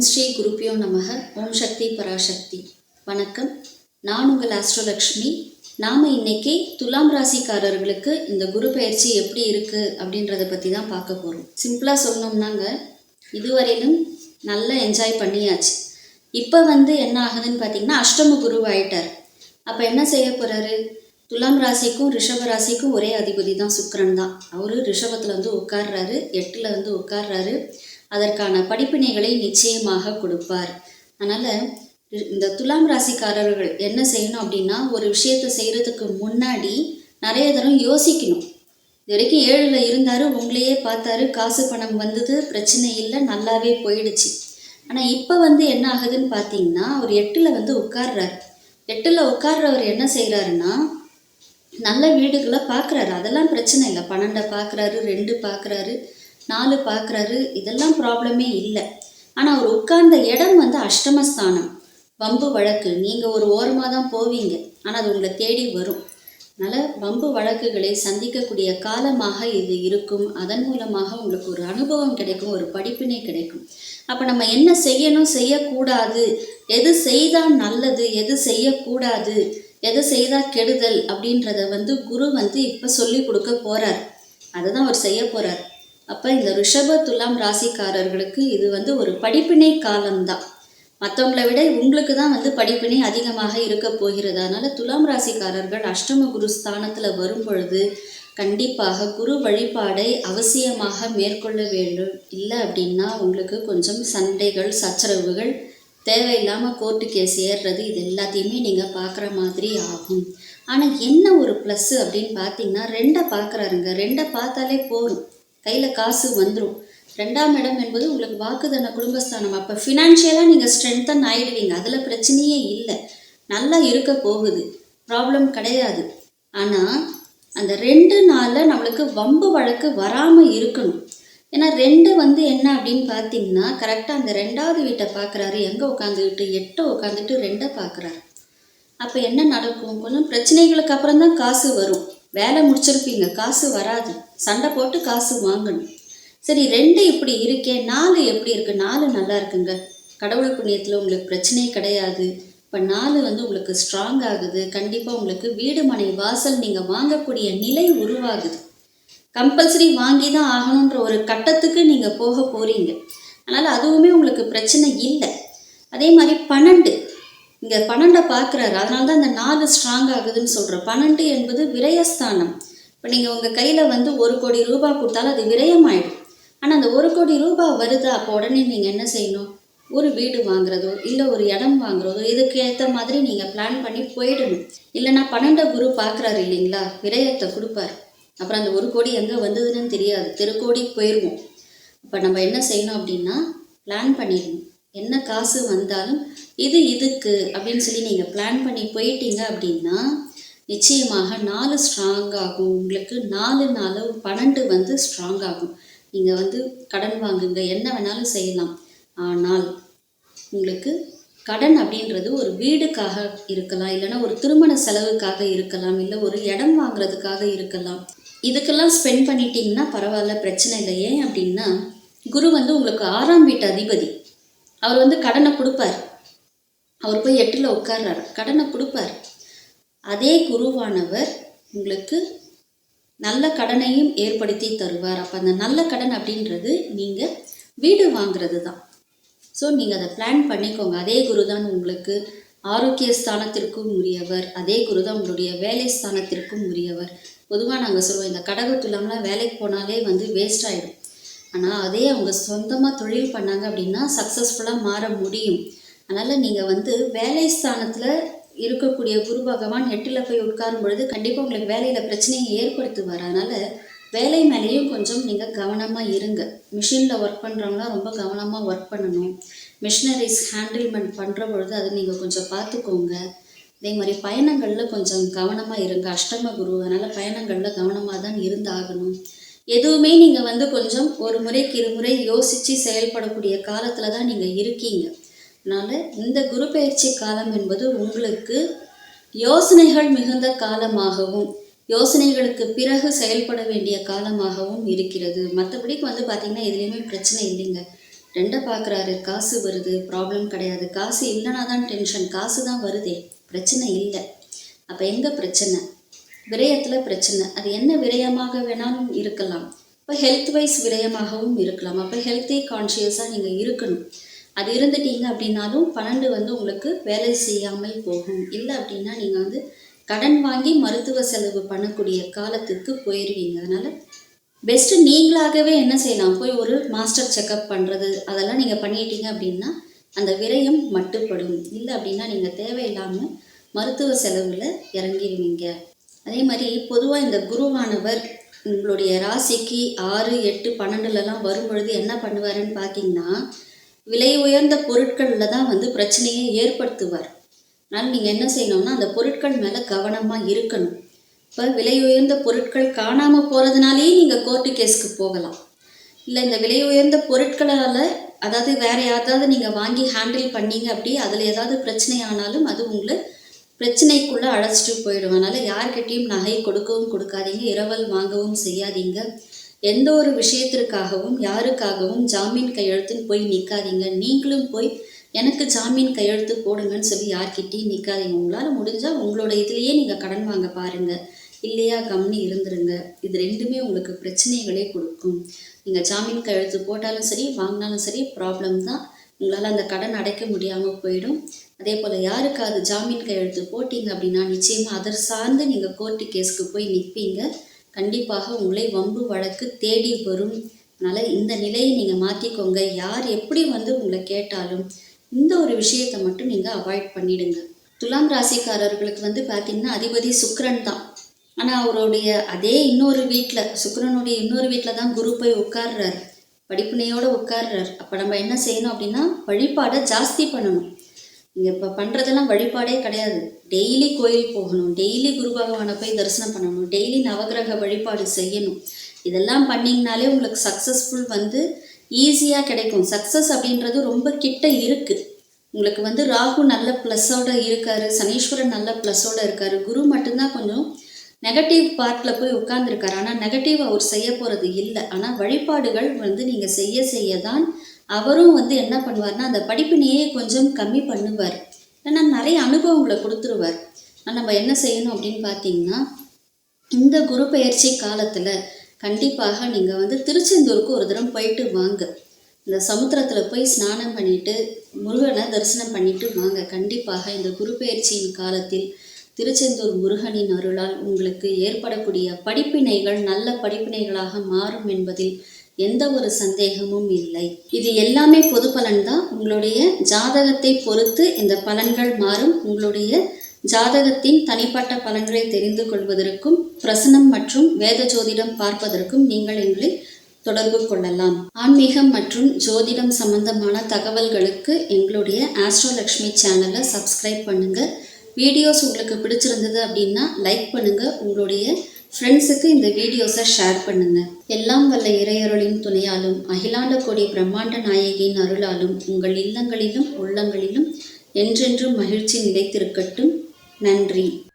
ஓம் ஸ்ரீ குருப்பியோ நமக. ஓம் சக்தி பராசக்தி. வணக்கம். நான் உங்கள் ஆஸ்ட்ரோலக்ஷ்மி நாம் இன்னைக்கு துலாம் ராசிக்காரர்களுக்கு இந்த குரு பயிற்சி எப்படி இருக்குது அப்படின்றத பற்றி தான் பார்க்க போகிறோம் சிம்பிளாக சொல்லணும்னாங்க. இதுவரையிலும் நல்லா என்ஜாய் பண்ணியாச்சு. இப்போ வந்து என்ன ஆகுதுன்னு பார்த்தீங்கன்னா அஷ்டம குரு ஆயிட்டார். அப்போ என்ன செய்ய போகிறாரு துலாம் ராசிக்கும் ரிஷப ராசிக்கும் ஒரே அதிபதி தான் சுக்கரன் தான். அவரு ரிஷபத்தில் வந்து உட்கார்றாரு எட்டில் வந்து உட்கார்றாரு. அதற்கான படிப்பினைகளை நிச்சயமாக கொடுப்பார். அதனால் இந்த துலாம் ராசிக்காரர்கள் என்ன செய்யணும் அப்படின்னா ஒரு விஷயத்தை செய்கிறதுக்கு முன்னாடி நிறைய தரம் யோசிக்கணும். இது வரைக்கும் ஏழில் இருந்தார் உங்களையே பார்த்தாரு காசு பணம் வந்தது பிரச்சனை இல்லை நல்லாவே போயிடுச்சு. ஆனால் இப்போ வந்து என்ன ஆகுதுன்னு பார்த்தீங்கன்னா அவர் எட்டில் வந்து உட்கார்றாரு. எட்டில் உட்கார்றவர் என்ன செய்கிறாருன்னா நல்ல வீடுகளை பார்க்குறாரு. அதெல்லாம் பிரச்சனை இல்லை. பன்னெண்டை பார்க்குறாரு ரெண்டு பார்க்குறாரு நாலு பார்க்குறாரு இதெல்லாம் ப்ராப்ளமே இல்லை. ஆனால் அவர் உட்கார்ந்த இடம் வந்து அஷ்டமஸ்தானம். வம்பு வழக்கு. நீங்கள் ஒரு ஓரமாக தான் போவீங்க. ஆனால் அது உங்களை தேடி வரும். அதனால் வம்பு வழக்குகளை சந்திக்கக்கூடிய காலமாக இது இருக்கும். அதன் மூலமாக உங்களுக்கு ஒரு அனுபவம் கிடைக்கும் ஒரு படிப்பினை கிடைக்கும். அப்போ நம்ம என்ன செய்யணும் செய்யக்கூடாது. எது செய்தால் நல்லது எது செய்யக்கூடாது. எது செய்தால் கெடுதல் அப்படின்றத வந்து குரு வந்து இப்போ சொல்லி கொடுக்க போகிறார் அதை தான் அவர் செய்ய போகிறார் அப்போ இந்த ரிஷப துலாம் ராசிக்காரர்களுக்கு இது வந்து ஒரு படிப்பினை காலம்தான். மற்றவங்களை விட உங்களுக்கு தான் வந்து படிப்பினை அதிகமாக இருக்க போகிறது. அதனால் துலாம் ராசிக்காரர்கள் அஷ்டம குரு ஸ்தானத்தில் வரும் பொழுது கண்டிப்பாக குரு வழிபாடை அவசியமாக மேற்கொள்ள வேண்டும். இல்லை அப்படின்னா உங்களுக்கு கொஞ்சம் சண்டைகள் சச்சரவுகள் தேவையில்லாமல் கோர்ட்டு கேஸ் ஏறுறது இது எல்லாத்தையுமே நீங்கள் பார்க்குற மாதிரி ஆகும். ஆனால் என்ன ஒரு ப்ளஸ்ஸு அப்படின்னு பார்த்தீங்கன்னா ரெண்டை பார்க்குறாருங்க ரெண்டை பார்த்தாலே போதும். கையில் காசு வந்துடும் ரெண்டாம் இடம் என்பது உங்களுக்கு வாக்குதன குடும்பஸ்தானம். அப்போ ஃபினான்ஷியலாக நீங்கள் ஸ்ட்ரென்த்தன் ஆயிடுவீங்க. அதில் பிரச்சனையே இல்லை. நல்லா இருக்க போகுது. ப்ராப்ளம் கிடையாது. ஆனால் அந்த ரெண்டு நாளில் நம்மளுக்கு வம்பு வழக்கு வராமல் இருக்கணும். ஏன்னா ரெண்டு வந்து என்ன அப்படின்னு பார்த்தீங்கன்னா கரெக்டாக அந்த ரெண்டாவது வீட்டை பார்க்குறாரு. எங்கே உட்காந்துக்கிட்டு எட்டை உட்காந்துட்டு ரெண்டை பார்க்குறாரு. அப்போ என்ன நடக்கும்? கொஞ்சம் பிரச்சனைகளுக்கு அப்புறம் தான் காசு வரும். வேலை முடிச்சிருப்பீங்க. காசு வராது. சண்டை போட்டு காசு வாங்கணும். சரி ரெண்டு இப்படி இருக்கே. நாலு எப்படி இருக்கு? நாலு நல்லா இருக்குங்க. கடவுள் புண்ணியத்தில் உங்களுக்கு பிரச்சனை கிடையாது. இப்போ நாலு வந்து உங்களுக்கு ஸ்ட்ராங் ஆகுது. கண்டிப்பாக உங்களுக்கு வீடு மனை வாசல் நீங்கள் வாங்கக்கூடிய நிலை உருவாகுது. கம்பல்சரி வாங்கி தான் ஆகணுன்ற ஒரு கட்டத்துக்கு நீங்கள் போக போகிறீங்க அதனால் அதுவுமே உங்களுக்கு பிரச்சனை இல்லை. அதே மாதிரி பன்னெண்டு. இங்கே பன்னெண்டை பார்க்குறாரு. அதனால தான் அந்த நாலு ஸ்ட்ராங் ஆகுதுன்னு சொல்கிறேன் பன்னெண்டு என்பது விரயஸ்தானம். இப்போ நீங்கள் உங்கள் கையில் வந்து ஒரு கோடி ரூபாய் கொடுத்தாலும் அது விரயமாயிடும். ஆனால் அந்த ஒரு கோடி ரூபாய் வருதா அப்போ உடனே நீங்கள் என்ன செய்யணும்? ஒரு வீடு வாங்குறதோ இல்லை ஒரு இடம் வாங்குறதோ இதுக்கு ஏற்ற மாதிரி நீங்கள் பிளான் பண்ணி போயிடணும். இல்லைன்னா பன்னெண்டை குரு பார்க்குறாரு இல்லைங்களா? விரயத்தை கொடுப்பார். அப்புறம் அந்த ஒரு கோடி எங்கே வந்ததுன்னு தெரியாது. தெருக்கோடி போயிடுவோம் இப்போ நம்ம என்ன செய்யணும் அப்படின்னா பிளான் பண்ணிடணும். என்ன காசு வந்தாலும் இது இதுக்கு அப்படின்னு சொல்லி நீங்கள் பிளான் பண்ணி போயிட்டீங்க அப்படின்னா நிச்சயமாக நாலு ஸ்ட்ராங் ஆகும். உங்களுக்கு நாலு நாலு பன்னெண்டு வந்து ஸ்ட்ராங் ஆகும். நீங்கள் வந்து கடன் வாங்குங்க. என்ன வேணாலும் செய்யலாம். ஆனால் உங்களுக்கு கடன் அப்படின்றது ஒரு வீடுக்காக இருக்கலாம். இல்லைன்னா ஒரு திருமண செலவுக்காக இருக்கலாம். இல்லை ஒரு இடம் வாங்குறதுக்காக இருக்கலாம். இதுக்கெல்லாம் ஸ்பெண்ட் பண்ணிட்டீங்கன்னா பரவாயில்ல பிரச்சனை இல்லை. ஏன் அப்படின்னா குரு வந்து உங்களுக்கு ஆறாம் வீட்டு அதிபதி. அவர் வந்து கடனை கொடுப்பார். அவர் போய் எட்டில் உட்கார்றாரு. கடனை கொடுப்பார். அதே குருவானவர் உங்களுக்கு நல்ல கடனையும் ஏற்படுத்தி தருவார். அப்போ அந்த நல்ல கடன் அப்படின்றது நீங்கள் வீடு வாங்கிறது தான். ஸோ நீங்கள் அதை பிளான் பண்ணிக்கோங்க. அதே குரு தான் உங்களுக்கு ஆரோக்கிய ஸ்தானத்திற்கும் உரியவர். அதே குரு தான் உங்களுடைய வேலை ஸ்தானத்திற்கும் உரியவர். பொதுவாக நாங்கள் சொல்லுவோம் இந்த கடகத்துலாம்லாம் வேலைக்கு போனாலே வந்து வேஸ்ட் ஆகிடும் ஆனால் அதே அவங்க சொந்தமாக தொழில் பண்ணாங்க அப்படின்னா சக்ஸஸ்ஃபுல்லாக மாற முடியும். அதனால் நீங்கள் வந்து வேலை ஸ்தானத்தில் இருக்கக்கூடிய குரு பகவான் எட்டில் போய் உட்காரும் பொழுது கண்டிப்பாக உங்களுக்கு வேலையில் பிரச்சனையை ஏற்படுத்துவார். அதனால் வேலை மேலேயும் கொஞ்சம் நீங்கள் கவனமாக இருங்க. மிஷினில் ஒர்க் பண்ணுறவங்களாம் ரொம்ப கவனமாக ஒர்க் பண்ணணும். மிஷினரிஸ் ஹேண்டில்மெண்ட் பண்ணுற பொழுது அதை நீங்கள் கொஞ்சம் பார்த்துக்கோங்க. அதே மாதிரி பயணங்களில் கொஞ்சம் கவனமாக இருங்க. அஷ்டம குரு அதனால் பயணங்களில் கவனமாக தான் இருந்தாகணும். எதுவுமே நீங்கள் வந்து கொஞ்சம் ஒரு முறைக்கு இருமுறை யோசித்து செயல்படக்கூடிய காலத்தில் தான் நீங்கள் இருக்கீங்க. அதனால் இந்த குரு பயிற்சி காலம் என்பது உங்களுக்கு யோசனைகள் மிகுந்த காலமாகவும் யோசனைகளுக்கு பிறகு செயல்பட வேண்டிய காலமாகவும் இருக்கிறது. மற்றபடிக்கு வந்து பார்த்திங்கன்னா எதுலேயுமே பிரச்சனை இல்லைங்க. ரெண்டை பார்க்குறாரு காசு வருது. ப்ராப்ளம் கிடையாது. காசு இல்லைனா தான் டென்ஷன் காசு தான் வருதே. பிரச்சனை இல்லை. அப்போ எங்கே பிரச்சனை? விரயத்தில் பிரச்சனை. அது என்ன விரயமாக வேணாலும் இருக்கலாம். இப்போ ஹெல்த் வைஸ் விரயமாகவும் இருக்கலாம். அப்போ ஹெல்த்தே கான்ஷியஸாக நீங்கள் இருக்கணும். அது இருந்துட்டீங்க அப்படின்னாலும் பன்னெண்டு வந்து உங்களுக்கு வேலை செய்யாமல் போகும். இல்லை அப்படின்னா நீங்கள் வந்து கடன் வாங்கி மருத்துவ செலவு பண்ணக்கூடிய காலத்துக்கு போயிடுவீங்க அதனால் பெஸ்ட்டு நீங்களாகவே என்ன செய்யலாம்? போய் ஒரு மாஸ்டர் செக்கப் பண்ணுறது அதெல்லாம் நீங்கள் பண்ணிட்டீங்க அப்படின்னா அந்த விரயம் மட்டுப்படும். இல்லை அப்படின்னா நீங்கள் தேவையில்லாமல் மருத்துவ செலவில் இறங்கிடுவீங்க அதே மாதிரி பொதுவாக இந்த குருவானவர் உங்களுடைய ராசிக்கு ஆறு எட்டு பன்னெண்டுலலாம் வரும்பொழுது என்ன பண்ணுவாருன்னு பார்த்தீங்கன்னா விலை உயர்ந்த பொருட்களில் தான் வந்து பிரச்சனையை ஏற்படுத்துவார். அதனால் நீங்கள் என்ன செய்யணும்னா அந்த பொருட்கள் மேலே கவனமாக இருக்கணும். இப்போ விலை உயர்ந்த பொருட்கள் காணாமல் போகிறதுனாலேயே நீங்கள் கோர்ட்டு கேஸ்க்கு போகலாம். இல்லை இந்த விலை உயர்ந்த பொருட்களால் அதாவது வேறு யாராவது நீங்கள் வாங்கி ஹேண்டில் பண்ணீங்க அப்படி அதில் ஏதாவது பிரச்சனை ஆனாலும் அது உங்களை பிரச்சனைக்குள்ளே அழைச்சிட்டு போயிடும். அதனால் யார்கிட்டையும் நகை கொடுக்கவும் கொடுக்காதீங்க இரவல் வாங்கவும் செய்யாதீங்க. எந்த ஒரு விஷயத்திற்காகவும் யாருக்காகவும் ஜாமீன் கையெழுத்துன்னு போய் நிற்காதீங்க நீங்களும் போய் எனக்கு ஜாமீன் கையெழுத்து போடுங்கன்னு சொல்லி யார்கிட்டையும் நிற்காதீங்க உங்களால் முடிஞ்சால் உங்களோட இதுலேயே நீங்கள் கடன் வாங்க பாருங்கள் இல்லையா கம்னி இருந்துருங்க. இது ரெண்டுமே உங்களுக்கு பிரச்சனைகளே கொடுக்கும். நீங்கள் ஜாமீன் கையெழுத்து போட்டாலும் சரி வாங்கினாலும் சரி ப்ராப்ளம் தான். உங்களால் அந்த கடன் அடைக்க முடியாமல் போயிடும். அதே போல் யாருக்காவது ஜாமீன் கையெழுத்து போட்டிங்க அப்படின்னா நிச்சயமாக அதை சார்ந்து நீங்கள் கோர்ட்டு கேஸ்க்கு போய் நிற்பீங்க கண்டிப்பாக உங்களை வம்பு வழக்கு தேடி வரும். அதனால் இந்த நிலையை நீங்கள் மாற்றிக்கோங்க யார் எப்படி வந்து உங்களை கேட்டாலும் இந்த ஒரு விஷயத்தை மட்டும் நீங்கள் அவாய்ட் பண்ணிடுங்க. துலாம் ராசிக்காரர்களுக்கு வந்து பார்த்தீங்கன்னா அதிபதி சுக்ரன் தான். ஆனால் அவருடைய அதே இன்னொரு வீட்டில் சுக்கரனுடைய இன்னொரு வீட்டில் தான் குரு போய் உட்கார்றார். படிப்புனையோடு உட்கார்றார். அப்போ நம்ம என்ன செய்யணும் அப்படின்னா வழிபாடை ஜாஸ்தி பண்ணணும். நீங்கள் இப்போ பண்ணுறதெல்லாம் வழிபாடே கிடையாது. டெய்லி கோயில் போகணும். டெய்லி குரு பகவானை போய் தரிசனம் பண்ணணும். டெய்லி நவகிரக வழிபாடு செய்யணும். இதெல்லாம் பண்ணிங்கனாலே உங்களுக்கு சக்ஸஸ்ஃபுல் வந்து ஈஸியாக கிடைக்கும். சக்ஸஸ் அப்படின்றது ரொம்ப கிட்ட இருக்குது உங்களுக்கு வந்து ராகு நல்ல ப்ளஸ்ஸோட இருக்காரு. சனீஸ்வரன் நல்ல ப்ளஸ்ஸோட இருக்காரு. குரு மட்டும்தான் கொஞ்சம் நெகட்டிவ் பார்ட்டில் போய் உட்காந்துருக்காரு ஆனால் நெகட்டிவ் அவர் செய்ய போகிறது இல்லை. ஆனால் வழிபாடுகள் வந்து நீங்கள் செய்ய செய்ய தான் அவரும் வந்து என்ன பண்ணுவார்னா அந்த படிப்பினையே கொஞ்சம் கம்மி பண்ணுவார். ஏன்னா நிறைய அனுபவங்களை கொடுத்துருவார். ஆனால் நம்ம என்ன செய்யணும் அப்படின்னு பார்த்தீங்கன்னா இந்த குரு பயிற்சி காலத்தில் கண்டிப்பாக நீங்கள் வந்து திருச்செந்தூருக்கு ஒரு தரம் போயிட்டு வாங்க. இந்த சமுத்திரத்தில் போய் ஸ்நானம் பண்ணிட்டு முருகனை தரிசனம் பண்ணிட்டு வாங்க. கண்டிப்பாக இந்த குரு பயிற்சியின் காலத்தில் திருச்செந்தூர் முருகனின் அருளால் உங்களுக்கு ஏற்படக்கூடிய படிப்பினைகள் நல்ல படிப்பினைகளாக மாறும் என்பதில் எந்த ஒரு சந்தேகமும் இல்லை. இது எல்லாமே பொது பலன் தான் உங்களுடைய ஜாதகத்தை பொறுத்து இந்த பலன்கள் மாறும். உங்களுடைய ஜாதகத்தின் தனிப்பட்ட பலன்களை தெரிந்து கொள்வதற்கும் பிரசனம் மற்றும் வேத ஜோதிடம் பார்ப்பதற்கும் நீங்கள் எங்களை தொடர்பு கொள்ளலாம். ஆன்மீகம் மற்றும் ஜோதிடம் சம்பந்தமான தகவல்களுக்கு எங்களுடைய ஆஸ்ட்ரோலக்ஷ்மி சேனலை சப்ஸ்கிரைப் பண்ணுங்கள் வீடியோஸ் உங்களுக்கு பிடிச்சிருந்தது அப்படின்னா லைக் பண்ணுங்கள் உங்களுடைய ஃப்ரெண்ட்ஸுக்கு இந்த வீடியோஸை ஷேர் பண்ணுங்கள் எல்லாம் வல்ல இறையருளின் துணையாலும் அகிலாண்ட கோடி பிரம்மாண்ட நாயகியின் அருளாலும் உங்கள் இல்லங்களிலும் உள்ளங்களிலும் என்றென்றும் மகிழ்ச்சி நிலைத்திருக்கட்டும். நன்றி.